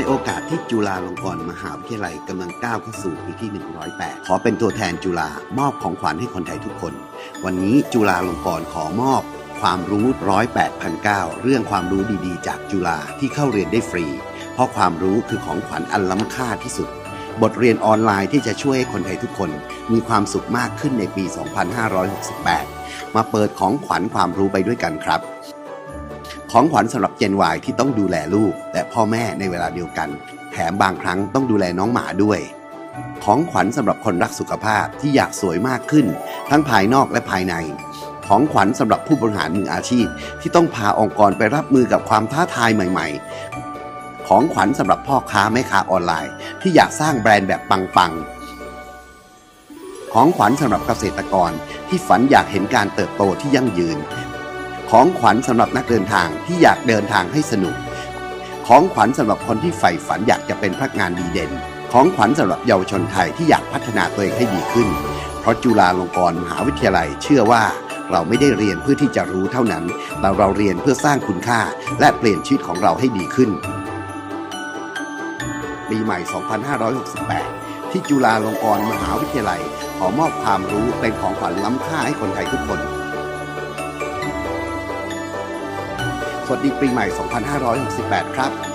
ในโอกาสที่จุฬาลงกรณ์มหาวิทยาลัยกำลังก้าวเข้าสู่ปีที่ 108 ขอเป็นตัวแทนจุฬามอบของขวัญให้คนไทยทุกคน วันนี้จุฬาลงกรณ์ขอมอบความรู้ร้อยแปดพันเก้าเรื่องความรู้ดีๆ จากจุฬาที่เข้าเรียนได้ฟรี เพราะความรู้คือของขวัญอันล้ำค่าที่สุด บทเรียนออนไลน์ที่จะช่วยให้คนไทยทุกคน มีความสุขมากขึ้นในปี 2568 มาเปิดของขวัญความรู้ไปด้วยกันครับ ของขวัญสำหรับเจนวายที่ต้องดูแลลูกและพ่อแม่ในเวลาเดียวกัน แถมบางครั้งต้องดูแลน้องหมาด้วย ของขวัญสำหรับคนรักสุขภาพที่อยากสวยมากขึ้น ทั้งภายนอกและภายใน ของขวัญสำหรับผู้บริหารมืออาชีพ ที่ต้องพาองค์กรไปรับมือกับความท้าทายใหม่ ๆ ของขวัญสำหรับพ่อค้าแม่ค้าออนไลน์ ที่อยากสร้างแบรนด์แบบปังๆของขวัญสำหรับเกษตรกรที่ฝันอยากเห็นการเติบโตที่ยั่งยืน ของขวัญสำหรับนักเดินทางที่อยากเดินทางให้สนุก ของขวัญสำหรับคนที่ใฝ่ฝันอยากจะเป็นพนักงานดีเด่น ของขวัญสำหรับเยาวชนไทยที่อยากพัฒนาตัวเองให้ดีขึ้น เพราะจุฬาลงกรณ์มหาวิทยาลัยเชื่อว่าเราไม่ได้เรียนเพื่อที่จะรู้เท่านั้น แต่เราเรียนเพื่อสร้างคุณค่า และเปลี่ยนชีวิตของเราให้ดีขึ้น ปีใหม่ 2568 ที่จุฬาลงกรณ์มหาวิทยาลัย ขอมอบความรู้เป็นของขวัญล้ำค่าให้คนไทยทุกคน คตดีปีใหม่ 2568 ครับ